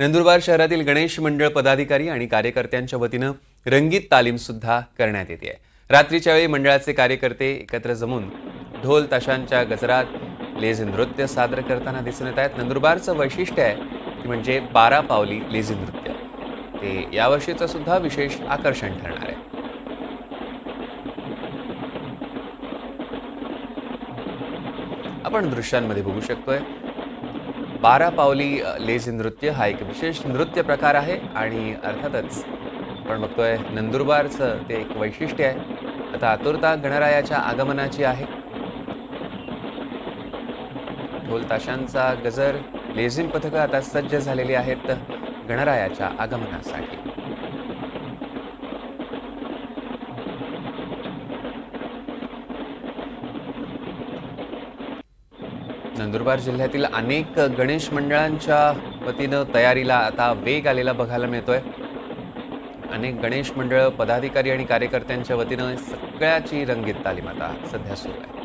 नंदुरबार शहरातील गणेश मंडळ पदाधिकारी आणि कार्यकर्त्यांच्या वतीनं रंगीत तालीम सुद्धा करण्यात येते. रात्रीच्या वेळी मंडळाचे कार्यकर्ते एकत्र जमून ढोल ताशांच्या गजरात लेझी नृत्य सादर करताना दिसून येत आहेत. नंदुरबारचं वैशिष्ट्य आहे ते म्हणजे बारा पावली लेझी नृत्य. ते यावर्षीचं सुद्धा विशेष आकर्षण ठरणार आहे. आपण दृश्यांमध्ये बघू शकतोय बारा पावली लेझ लेझी नृत्य हा एक विशेष नृत्य प्रकार आहे आणि अर्थातच आपण बघतोय नंदुरबारचं ते एक वैशिष्ट्य आहे. आता आतुरता गणरायाच्या आगमनाची आहे. ढोल ताशांचा गजर लेझिम पथकं आता सज्ज झालेली आहेत गणरायाच्या आगमनासाठी. नंदुरबार जिल्ह्यातील अनेक गणेश मंडळांच्या वतीनं तयारीला आता वेग आलेला बघायला मिळतोय. अनेक गणेश मंडळ पदाधिकारी आणि कार्यकर्त्यांच्या वतीनं सगळ्याची रंगीत तालीम आता सध्या सुरू आहे.